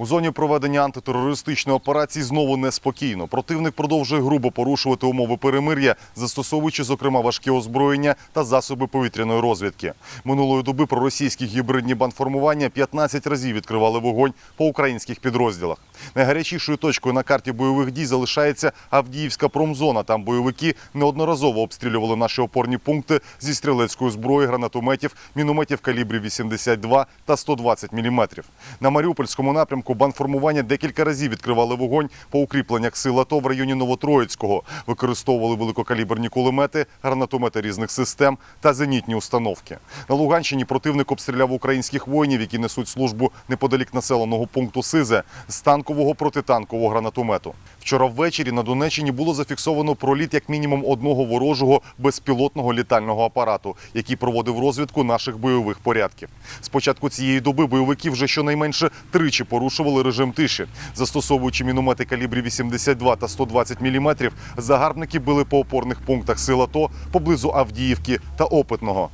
У зоні проведення антитерористичної операції знову неспокійно. Противник продовжує грубо порушувати умови перемир'я, застосовуючи, зокрема, важке озброєння та засоби повітряної розвідки. Минулої доби проросійські гібридні бандформування 15 разів відкривали вогонь по українських підрозділах. Найгарячішою точкою на карті бойових дій залишається Авдіївська промзона. Там бойовики неодноразово обстрілювали наші опорні пункти зі стрілецької зброї, гранатометів, мінометів калібрів 82 та 120 мм. На Маріупольському напрямку бандформування декілька разів відкривали вогонь по укріпленнях сил АТО в районі Новотроїцького. Використовували великокаліберні кулемети, гранатомети різних систем та зенітні установки. На Луганщині противник обстріляв українських воїнів, які несуть службу неподалік населеного пункту Сизе з танкового протитанкового гранатомету. Вчора ввечері на Донеччині було зафіксовано проліт як мінімум одного ворожого безпілотного літального апарату, який проводив розвідку наших бойових порядків. З початку цієї доби бойовики вже щонайменше тричі порушували режим тиші. Застосовуючи міномети калібрів 82 та 120 мм, загарбники били по опорних пунктах сил АТО поблизу Авдіївки та Опитного.